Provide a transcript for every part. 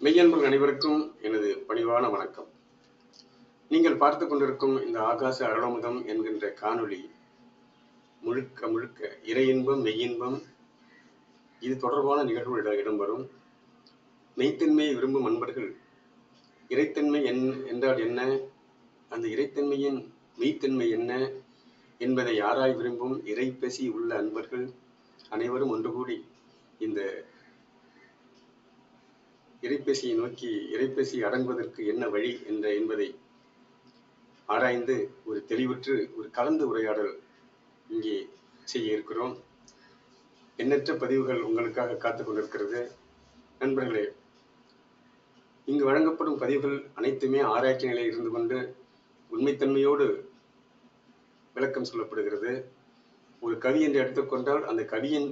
மெய்யன்பர்கள் அனைவருக்கும் எனது பணிவான வணக்கம். நீங்கள் பார்த்து கொண்டிருக்கும் இந்த ஆகாச அருளமுதம் என்கின்ற காணொளி முழுக்க முழுக்க இறை இன்பம் மெய்யின்பம் இது தொடர்பான நிகழ்வுகள் இடம்பெறும். மெய்த்தன்மையை விரும்பும் அன்பர்கள் இறைத்தன்மை என் என்றால் என்ன? அந்த இறைத்தன்மையின் மெய்த்தன்மை என்ன என்பதை யாராய் விரும்பும் இறைப்பசி உள்ள அன்பர்கள் அனைவரும் ஒன்று கூடி இந்த இறைப்பேசியை நோக்கி இறைப்பேசி அடங்குவதற்கு என்ன வழி என்ற என்பதை ஆராய்ந்து ஒரு தெளிவுற்று ஒரு கலந்து உரையாடல் இங்கே செய்ய இருக்கிறோம். எண்ணற்ற பதிவுகள் உங்களுக்காக காத்து கொண்டிருக்கிறது. நண்பர்களே இங்கு வழங்கப்படும் பதிவுகள் அனைத்துமே ஆராய்ச்சி நிலையில் இருந்து கொண்டு உண்மைத்தன்மையோடு விளக்கம் சொல்லப்படுகிறது. ஒரு கவி என்று எடுத்துக்கொண்டால் அந்த கவியின்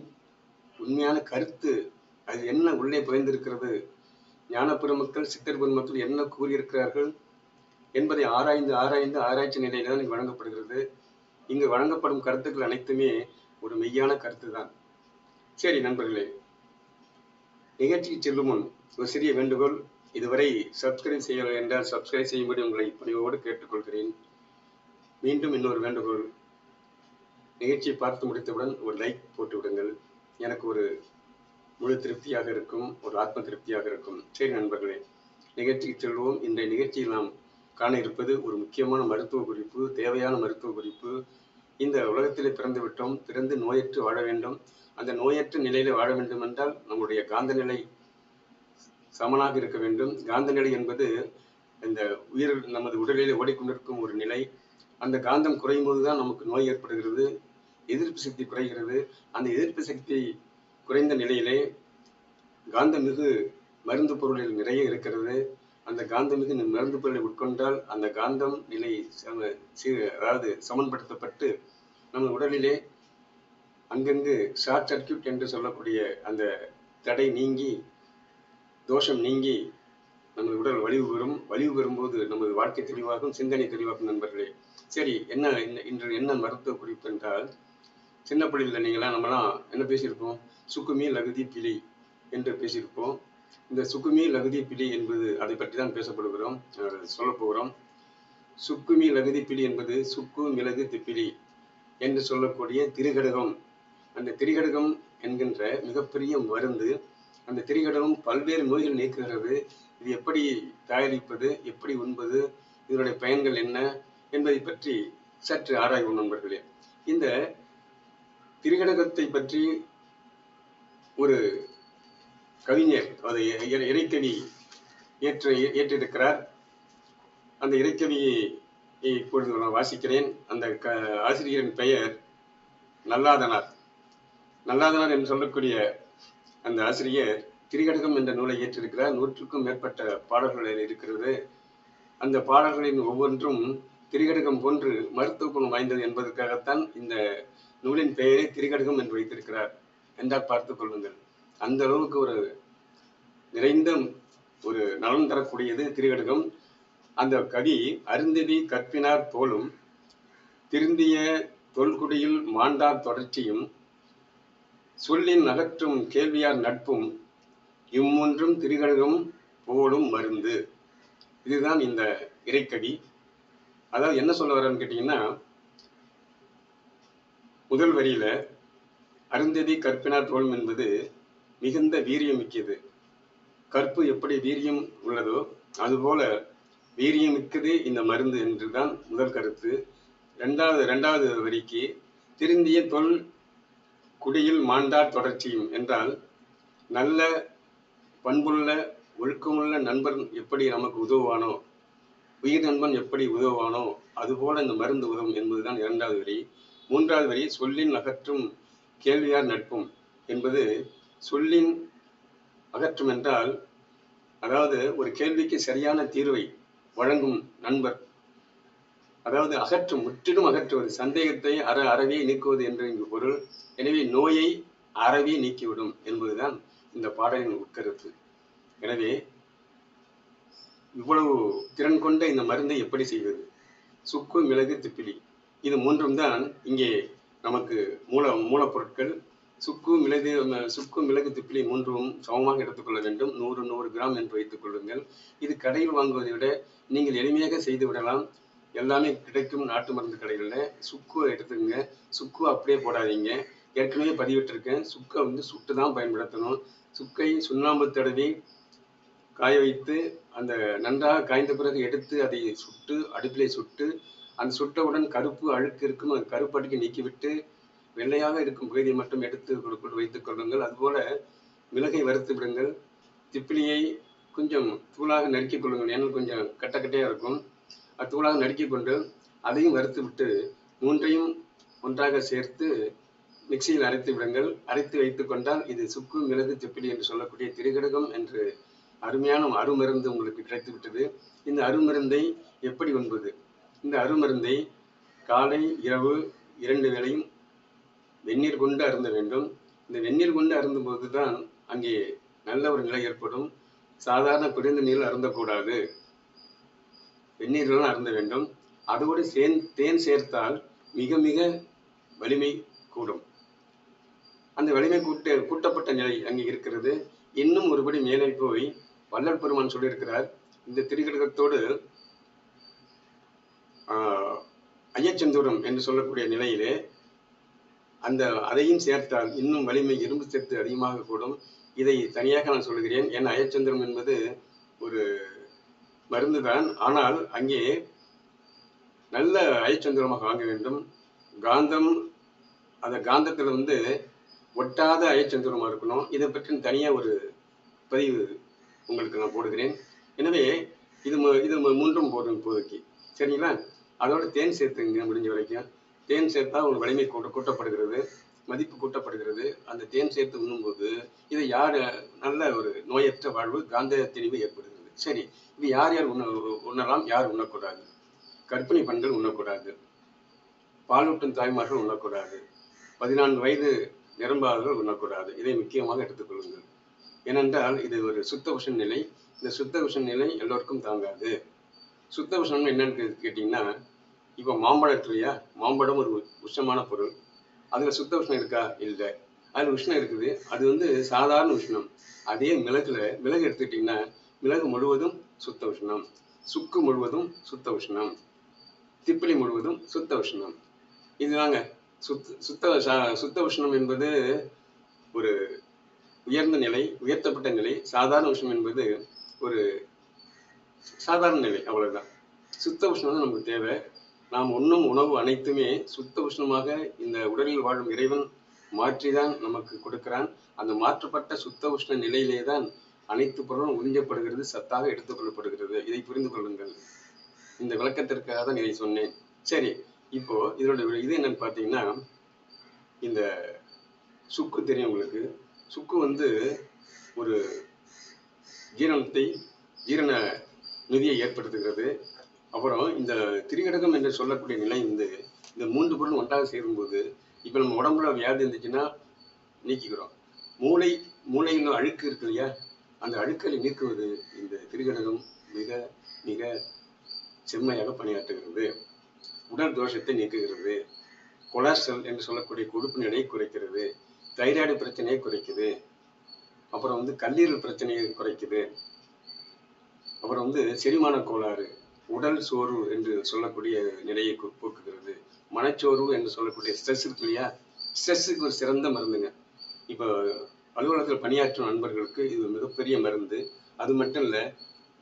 உண்மையான கருத்து அது என்ன உள்ளே புதைந்திருக்கிறது ஞான பெருமக்கள் சித்தர் பெருமக்கள் என்ன கூறியிருக்கிறார்கள் என்பதை ஆராய்ந்து ஆராய்ந்து ஆராய்ச்சி நிலையில தான் இங்கு வழங்கப்படுகிறது. இங்கு வழங்கப்படும் கருத்துக்கள் அனைத்துமே ஒரு மெய்யான கருத்து தான் சரி நண்பர்களே நிகழ்ச்சிக்கு செல்லும் முன் ஒரு சிறிய வேண்டுகோள். இதுவரை சப்ஸ்கிரைப் செய்யவில்லை என்றால் சப்ஸ்கிரைப் செய்யும்படி உங்களை பணிவோடு கேட்டுக்கொள்கிறேன். மீண்டும் இன்னொரு வேண்டுகோள். நிகழ்ச்சியை பார்த்து முடித்தவுடன் ஒரு லைக் போட்டு விடுங்கள். எனக்கு ஒரு முழு திருப்தியாக இருக்கும் ஒரு ஆத்ம திருப்தியாக இருக்கும். சரி நண்பர்களே நிகழ்ச்சிக்கு செல்வோம். இன்றைய நிகழ்ச்சியில் நாம் காண இருப்பது ஒரு முக்கியமான மருத்துவ குறிப்பு தேவையான மருத்துவ குறிப்பு. இந்த உலகத்திலே பிறந்து விட்டோம் பிறந்து நோயற்று வாழ வேண்டும். அந்த நோயற்ற நிலையில வாழ வேண்டும் என்றால் நம்முடைய காந்த நிலை சமனாக இருக்க வேண்டும். காந்த நிலை என்பது இந்த உயிர் நமது உடலில் ஓடிக்கொண்டிருக்கும் ஒரு நிலை. அந்த காந்தம் குறையும் போதுதான் நமக்கு நோய் ஏற்படுகிறது எதிர்ப்பு சக்தி குறைகிறது. அந்த எதிர்ப்பு சக்தியை குறைந்த நிலையிலே காந்தமிகு மருந்து பொருளில் நிறைய இருக்கிறது. அந்த காந்தமிகு மருந்து பொருளை உட்கொண்டால் அந்த காந்தம் நிலை அதாவது சமன்படுத்தப்பட்டு நம்ம உடலிலே அங்கங்கு ஷார்ட் சர்க்கியூட் என்று சொல்லக்கூடிய அந்த தடை நீங்கி தோஷம் நீங்கி நமது உடல் வலிவு பெறும். வலிவு பெறும்போது நமது வாழ்க்கை தெளிவாகும் சிந்தனை தெளிவாகும் நண்பர்களே. சரி என்ன இன்று என்ன மருத்துவ குறிப்பு என்றால் சின்ன பிள்ளையில் நீங்களாம் நம்மலாம் என்ன பேசியிருப்போம்? சுக்குமி லகுதி பிலி என்று பேசியிருப்போம். இந்த சுக்குமி லகுதி பிலி என்பது அதை பற்றி தான் பேசப்படுகிறோம் சொல்ல போகிறோம். சுக்குமி லகுதி பிலி என்பது சுக்கு மிளகு திப்பிலி என்று சொல்லக்கூடிய திரிகடகம். அந்த திரிகடகம் என்கின்ற மிகப்பெரிய மருந்து. அந்த திரிகடகம் பல்வேறு நோய்கள் நீக்குகிறது. இது எப்படி தயாரிப்பது எப்படி உண்பது இதனுடைய பயன்கள் என்ன என்பதை பற்றி சற்று ஆராய்வோம் நண்பர்களே. இந்த திரிகடகத்தை பற்றி ஒரு கவிஞர் அது இறைக்கவி ஏற்ற ஏற்றிருக்கிறார். அந்த இறைக்கவியை இப்பொழுது நான் வாசிக்கிறேன். அந்த க ஆசிரியரின் பெயர் நல்லாதனார். நல்லாதனார் என்று சொல்லக்கூடிய அந்த ஆசிரியர் திரிகடகம் என்ற நூலை ஏற்றிருக்கிறார். நூற்றுக்கும் மேற்பட்ட பாடல்கள் இருக்கிறது. அந்த பாடல்களின் ஒவ்வொன்றும் திரிகடகம் போன்று மருத்துவ குணம் வாய்ந்தது என்பதற்காகத்தான் இந்த நூலின் பெயரை திரிகடகம் என்று வைத்திருக்கிறார். என்றால் பார்த்துக் கொள்ளுங்கள். அந்த அளவுக்கு ஒரு நிறைந்த ஒரு நலன் தரக்கூடியது திரிகடகம். அந்த கவி அருந்ததி கற்பினார் போலும் திருந்திய தொல்குடியில் மாண்டார் தொடர்ச்சியும் சொல்லின் அகற்றும் கேள்வியார் நட்பும் இம்மூன்றும் திரிகடகம் போலும் மருந்து. இதுதான் இந்த இறைக்கடி அதாவது என்ன சொல்ல வரேன்னு கேட்டீங்கன்னா முதல் வரியில அருந்ததி கற்பினார் தோல் என்பது மிகுந்த வீரியம் மிக்கது. கற்பு எப்படி வீரியம் உள்ளதோ அதுபோல வீரியம் மிக்கது இந்த மருந்து என்றுதான் முதல் கருத்து. இரண்டாவது இரண்டாவது வரிக்கு திருந்திய தொல் குடியில் மாண்டார் தொடர்ச்சியும் என்றால் நல்ல பண்புள்ள ஒழுக்கமுள்ள நண்பன் எப்படி நமக்கு உதவுவானோ உயிர் நண்பன் எப்படி உதவுவானோ அதுபோல இந்த மருந்து உதவும் என்பதுதான் இரண்டாவது வரி. மூன்றாவது வரி சொல்லின் அகற்றும் கேள்வியார் நட்பும் என்பது சொல்லின் அகற்றும் என்றால் அதாவது ஒரு கேள்விக்கு சரியான தீர்வை வழங்கும் நண்பர் அதாவது அகற்றும் முற்றிலும் அகற்றுவது சந்தேகத்தை அற அறவே நீக்குவது என்று இங்கு பொருள். எனவே நோயை அறவே நீக்கிவிடும் என்பதுதான் இந்த பாடலின் உட்கருத்து. எனவே இவ்வளவு திறன் கொண்ட இந்த மருந்தை எப்படி செய்வது? சுக்கு மிளகு திப்பிலி. இது மூன்றும் தான் இங்கே நமக்கு மூல மூலப்பொருட்கள். சுக்கு மிளகு சுக்கு மிளகு திப்பிலி மூன்றும் சமமாக எடுத்துக்கொள்ள வேண்டும். நூறு நூறு கிராம் என்று வைத்துக் கொள்ளுங்கள். இது கடையில் வாங்குவதை விட நீங்கள் எளிமையாக செய்து விடலாம். எல்லாமே கிடைக்கும் நாட்டு மருந்து கடைகளில். சுக்கு எடுத்துக்கங்க. சுக்கு அப்படியே போடாதீங்க. ஏற்கனவே பதிவிட்டிருக்கேன். சுக்கை வந்து சுட்டு தான் பயன்படுத்தணும். சுக்கை சுண்ணாம்பு தடவி காய வைத்து அந்த நன்றாக காய்ந்த பிறகு எடுத்து அதை சுட்டு அடுப்பிலே சுட்டு அந்த சுட்டவுடன் கருப்பு அழுக்கு இருக்கும். அந்த கருப்பு நீக்கிவிட்டு வெள்ளையாக இருக்கும் பகுதியை மட்டும் எடுத்து கொடுக்க வைத்துக் கொள்ளுங்கள். அதுபோல மிளகை வறுத்து விடுங்கள். திப்பிலியை கொஞ்சம் தூளாக நறுக்கிக் கொள்ளுங்கள். ஏன்னா கொஞ்சம் கட்டக்கட்டையாக இருக்கும். அது தூளாக நறுக்கிக் கொண்டு அதையும் வறுத்து விட்டு மூன்றையும் ஒன்றாக சேர்த்து மிக்சியில் அரைத்து விடுங்கள். அரைத்து வைத்துக் கொண்டால் இது சுக்கு மிளகு திப்பிலி என்று சொல்லக்கூடிய திரிகடகம் என்று அருமையான அருமருந்து உங்களுக்கு கிடைத்து விட்டது இந்த அருமருந்தை எப்படி உண்பது? இந்த அருமருந்தை காலை இரவு இரண்டு வேளையும் வெந்நீர் கொண்டு அருந்த வேண்டும். இந்த வெந்நீர் கொண்டு அருந்தும் போது தான் அங்கே நல்ல ஒரு நிலை ஏற்படும். சாதாரண குறைந்த நீர் அருந்தக்கூடாது. வெந்நீரில் அருந்த வேண்டும். அதோடு சேன் தேன் சேர்த்தால் மிக மிக வலிமை கூடும். அந்த வலிமை கூட்ட கூட்டப்பட்ட நிலை அங்கே இருக்கிறது. இன்னும் ஒருபடி மேலே போய் வள்ளல் பெருமான் சொல்லியிருக்கிறார். இந்த திரிகடகத்தோடு ஐயச்சந்தூரம் என்று சொல்லக்கூடிய நிலையிலே அந்த அதையும் சேர்த்தால் இன்னும் வலிமை இரும்பு சத்து அதிகமாக கூடும். இதை தனியாக நான் சொல்கிறேன். ஏன் அயச்சந்திரம் என்பது ஒரு மருந்து தான் ஆனால் அங்கே நல்ல அயச்சந்திரமாக வாங்க வேண்டும். காந்தம் அந்த காந்தத்தில் வந்து ஒட்டாத அயச்சந்திரமாக இருக்கணும். இதை பற்றி தனியாக ஒரு பதிவு உங்களுக்கு நான் போடுகிறேன். எனவே இது இது மூன்றும் போதும் இப்போதைக்கு. சரிங்களா? அதோட தேன் சேர்த்துங்க முடிஞ்ச வரைக்கும். தேன் சேர்த்தா ஒரு வலிமை கூட்ட கூட்டப்படுகிறது. மதிப்பு கூட்டப்படுகிறது. அந்த தேன் சேர்த்து உண்ணும்போது இதை யார் நல்ல ஒரு நோயற்ற வாழ்வு காந்த தெளிவு ஏற்படுகிறது. சரி இது யார் யார் உண்ண உண்ணலாம் யார் உண்ணக்கூடாது? கர்ப்பிணி பெண்கள் உண்ணக்கூடாது. பாலூட்டும் தாய்மார்கள் உண்ணக்கூடாது. பதினான்கு வயது நிரம்பாதவர்கள் உண்ணக்கூடாது. இதை முக்கியமாக எடுத்துக்கொள்ளுங்கள் ஏனென்றால் இது ஒரு சுத்த உஷன் நிலை. இந்த சுத்த உஷன் நிலை எல்லோருக்கும் தாங்காது. சுத்த உஷ்ணம் என்னன்னு கே- கேட்டிங்கன்னா இப்போ மாம்பழம் இருக்கு இல்லையா மாம்பழம் ஒரு உஷ்ணமான பொருள். அதில் சுத்த உஷ்ணம் இருக்கா? இல்லை. அதில் உஷ்ணம் இருக்குது. அது வந்து சாதாரண உஷ்ணம். அதே மிளகுல மிளகு எடுத்துக்கிட்டிங்கன்னா மிளகு முழுவதும் சுத்த உஷ்ணம். சுக்கு முழுவதும் சுத்த உஷ்ணம். திப்பிலி முழுவதும் சுத்த உஷ்ணம். இதுதாங்க சுத்த சுத்த சா- சுத்த உஷ்ணம் என்பது ஒரு உயர்ந்த நிலை உயர்த்தப்பட்ட நிலை சாதாரண உஷ்ணம் என்பது ஒரு சாதாரண நிலை அவ்வளவுதான். சுத்த உஷ்ணம் தான் நமக்கு தேவை. நாம் உண்ணும் உணவு அனைத்துமே சுத்த உஷ்ணமாக இந்த உடலில் வாழும் இறைவன் மாற்றிதான் நமக்கு கொடுக்கிறான். அந்த மாற்றப்பட்ட சுத்த உஷ்ண நிலையிலே தான் அனைத்து பொருளும் உறிஞ்சப்படுகிறது சத்தாக எடுத்துக்கொள்ளப்படுகிறது இதை புரிந்து கொள்ளுங்கள். இந்த விளக்கத்திற்காக தான் இதை சொன்னேன். சரி இப்போ இதோட இது என்னன்னு பார்த்தீங்கன்னா இந்த சுக்கு தெரியும் உங்களுக்கு. சுக்கு வந்து ஒரு ஜீரணத்தை ஜீரண நிதியை ஏற்படுத்துகிறது. அப்புறம் இந்த திரிகடகம் என்று சொல்லக்கூடிய நிலை வந்து இந்த மூன்று பொருள் ஒன்றாக சேரும்போது இப்போ நம்ம உடம்புல வியாதி இருந்துச்சுன்னா நீக்கிக்கிறோம். மூளை மூளையில் அழுக்கு இருக்கு இல்லையா? அந்த அழுக்களை நீக்குவது இந்த திரிகடகம் மிக மிக செம்மையாக பணியாற்றுகிறது. உடல் தோஷத்தை நீக்குகிறது. கொலஸ்ட்ரல் என்று சொல்லக்கூடிய கொழுப்பு நிலையை குறைக்கிறது. தைராய்டு பிரச்சனையை குறைக்குது. அப்புறம் வந்து கல்லீரல் பிரச்சனையை குறைக்குது. அப்புறம் வந்து செரிமான கோளாறு உடல் சோர்வு என்று சொல்லக்கூடிய நிலையை போக்குகிறது மனச்சோர்வு என்று சொல்லக்கூடிய ஸ்ட்ரெஸ் இருக்கு இல்லையா? ஸ்ட்ரெஸ்ஸுக்கு ஒரு சிறந்த மருந்துங்க. இப்போ அலுவலகத்தில் பணியாற்றும் நண்பர்களுக்கு இது மிகப்பெரிய மருந்து. அது மட்டும் இல்லை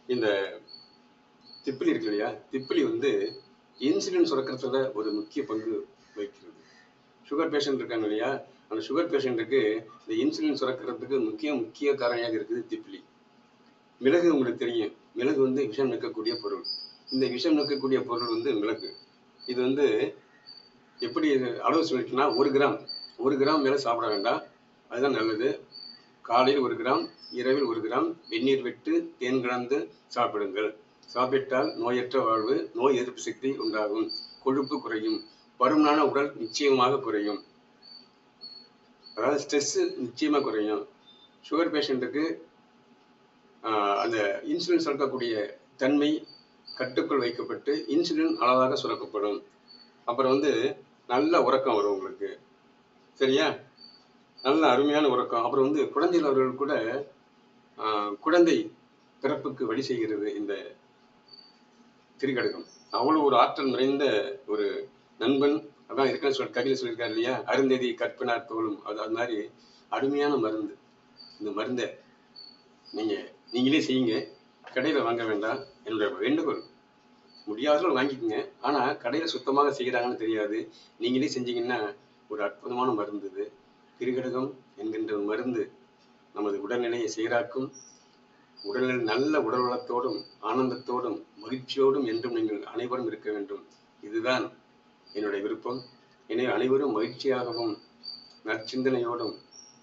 இந்த திப்பிலி இருக்கு இல்லையா? திப்பிலி வந்து இன்சுலின் சுரக்கிறதுல ஒரு முக்கிய பங்கு வகிக்கிறது. சுகர் பேஷண்ட் இருக்காங்க இல்லையா? அந்த சுகர் பேஷண்ட்டுக்கு இந்த இன்சுலின் சுரக்கிறதுக்கு முக்கிய முக்கிய காரணியாக இருக்குது திப்பிலி. மிளகு உங்களுக்கு தெரியும். மிளகு வந்து விஷம் நிற்கக்கூடிய பொருள். இந்த விஷம் நிற்கக்கூடிய பொருள் வந்து மிளகு இது வந்து எப்படி அளவு சொல்லிட்டுனா ஒரு கிராம். ஒரு கிராம் மேலே சாப்பிட வேண்டாம். அதுதான் நல்லது. காலையில் ஒரு கிராம் இரவில் ஒரு கிராம் வெந்நீர் விட்டு தேன் கலந்து சாப்பிடுங்கள். சாப்பிட்டால் நோயற்ற வாழ்வு நோய் எதிர்ப்பு சக்தி உண்டாகும். கொழுப்பு குறையும். பருமனான உடல் நிச்சயமாக குறையும். அதாவது ஸ்ட்ரெஸ் நிச்சயமாக குறையும். சுகர் பேஷண்ட்டுக்கு அந்த இன்சுலின் சுரக்கக்கூடிய தன்மை கட்டுக்குள் வைக்கப்பட்டு இன்சுலின் அளவாக சுரக்கப்படும். அப்புறம் வந்து நல்ல உறக்கம் வரும் உங்களுக்கு. சரியா? நல்ல அருமையான உறக்கம். அப்புறம் வந்து குழந்தைகள் அவர்கள் கூட குழந்தை பிறப்புக்கு வழி செய்கிறது இந்த திரிகடகம். அவ்வளோ ஒரு ஆற்றல் நிறைந்த ஒரு நண்பன். அதான் இருக்குன்னு சொல் கவிதை சொல்லியிருக்காரு இல்லையா? அருந்ததி கற்பனார் தோளும் அது அது மாதிரி அருமையான மருந்து. இந்த மருந்தை நீங்கள் நீங்களே செய்யுங்க. கடையில் வாங்க வேண்டாம். என்னுடைய வேண்டுகோள். முடியாதவர்கள் வாங்கிக்கோங்க. ஆனால் கடையில் சுத்தமாக செய்கிறாங்கன்னு தெரியாது. நீங்களே செஞ்சீங்கன்னா ஒரு அற்புதமான மருந்து இது. கிருகடகம் என்கின்ற ஒரு மருந்து நமது உடல்நிலையை சீராக்கும் உடல்நிலை நல்ல உடல் வளத்தோடும் ஆனந்தத்தோடும் மகிழ்ச்சியோடும் என்றும் நீங்கள் அனைவரும் இருக்க வேண்டும். இதுதான் என்னுடைய விருப்பம். எனவே அனைவரும் மகிழ்ச்சியாகவும் நற்சிந்தனையோடும்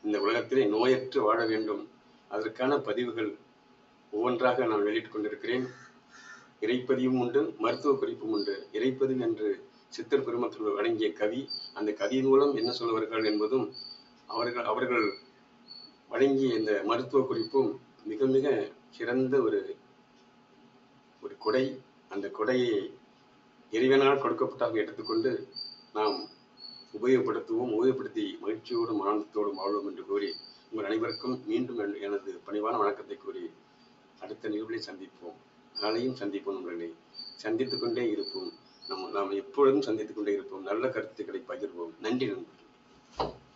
இந்த உலகத்திலே நோயற்று வாழ வேண்டும். அதற்கான பதிவுகள் ஒவ்வொன்றாக நான் வெளியிட்டுக் கொண்டிருக்கிறேன். இறைப்பதியும் உண்டு மருத்துவ குறிப்பும் உண்டு. இறைப்பதிவு என்று சித்தர் பெருமக்கள் வழங்கிய கவி அந்த கவியின் மூலம் என்ன சொல்லுவார்கள் என்பதும் அவர்கள் அவர்கள் வழங்கிய இந்த மருத்துவ குறிப்பும் மிக மிக சிறந்த ஒரு ஒரு கொடை. அந்த கொடையை இறைவனால் கொடுக்கப்பட்டதாக எடுத்துக்கொண்டு நாம் உபயோகப்படுத்துவோம் உபயோகப்படுத்தி மகிழ்ச்சியோடும் ஆனந்தத்தோடும் வாழ்வோம் என்று கூறி உங்கள் அனைவருக்கும் மீண்டும் எனது பணிவான வணக்கத்தை கூறி அடுத்த நிகழ்வில் சந்திப்போம். நாளையும் சந்திப்போம் உங்களை சந்தித்துக் கொண்டே இருப்போம். நம்ம நாம் எப்பொழுதும் சந்தித்துக் கொண்டே இருப்போம். நல்ல கருத்துக்களை பகிர்வோம். நன்றி நண்பர்கள்.